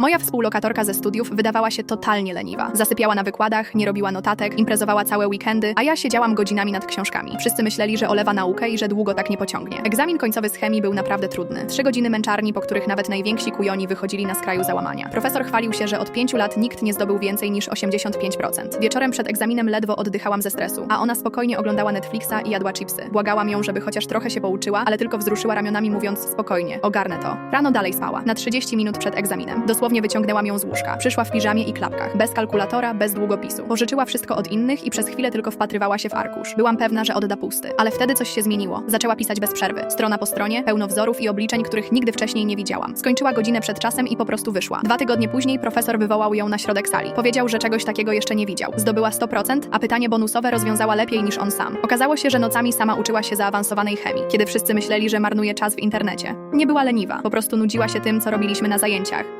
Moja współlokatorka ze studiów wydawała się totalnie leniwa. Zasypiała na wykładach, nie robiła notatek, imprezowała całe weekendy, a ja siedziałam godzinami nad książkami. Wszyscy myśleli, że olewa naukę i że długo tak nie pociągnie. Egzamin końcowy z chemii był naprawdę trudny. Trzy godziny męczarni, po których nawet najwięksi kujoni wychodzili na skraju załamania. Profesor chwalił się, że od pięciu lat nikt nie zdobył więcej niż 85%. Wieczorem przed egzaminem ledwo oddychałam ze stresu, a ona spokojnie oglądała Netflixa i jadła chipsy. Błagałam ją, żeby chociaż trochę się pouczyła, ale tylko wzruszyła ramionami mówiąc spokojnie, ogarnę to. Rano dalej spała, na 30 minut przed egzaminem. Dosłownie wyciągnęłam ją z łóżka. Przyszła w piżamie i klapkach, bez kalkulatora, bez długopisu. Pożyczyła wszystko od innych i przez chwilę tylko wpatrywała się w arkusz. Byłam pewna, że odda pusty. Ale wtedy coś się zmieniło. Zaczęła pisać bez przerwy. Strona po stronie, pełno wzorów i obliczeń, których nigdy wcześniej nie widziałam. Skończyła godzinę przed czasem i po prostu wyszła. Dwa tygodnie później profesor wywołał ją na środek sali. Powiedział, że czegoś takiego jeszcze nie widział. Zdobyła 100%, a pytanie bonusowe rozwiązała lepiej niż on sam. Okazało się, że nocami sama uczyła się zaawansowanej chemii, kiedy wszyscy myśleli, że marnuje czas w internecie. Nie była leniwa, po prostu nudziła się tym, co robiliśmy na zajęciach.